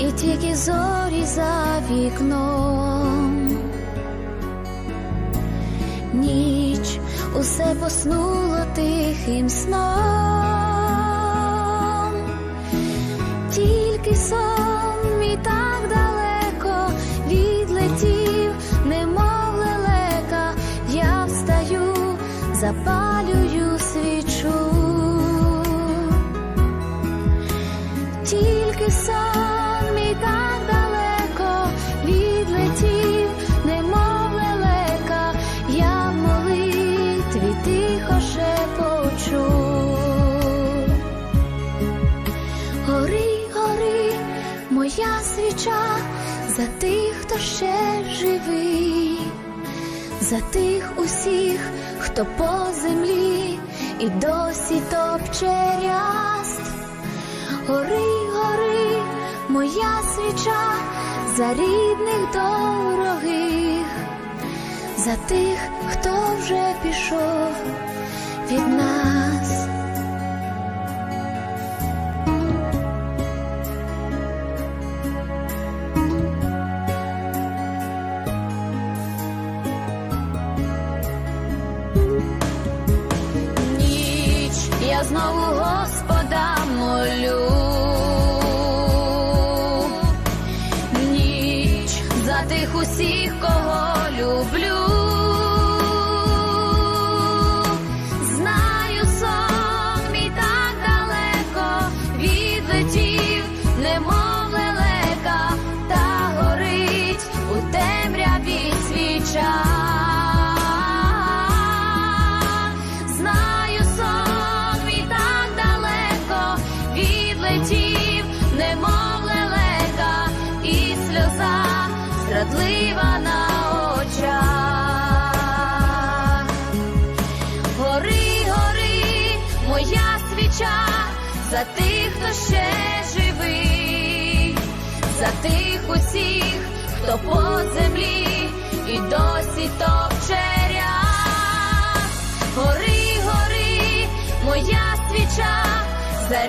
і тільки зорі за вікном. Ніч усе поснуло тихим сном, тільки сон мій так далеко відлетів, немов лелека, я встаю, запалюю свічу. Тільки мій так далеко відлетів, немов лелека, я молитві тихо шепочу. Гори, гори, моя свіча за тих, хто ще живий, за тих усіх, хто по землі і досі топче ряст. Моя свіча за рідних дорогих, за тих, хто вже пішов від нас. Ніч я знову Господа молю. Тих усіх, кого люблю. Знаю, сон мій так далеко відлетів, моя за тих, хто ще живий, за тих усіх, хто по землі і досі топче ряд. Гори, гори, моя свіча, за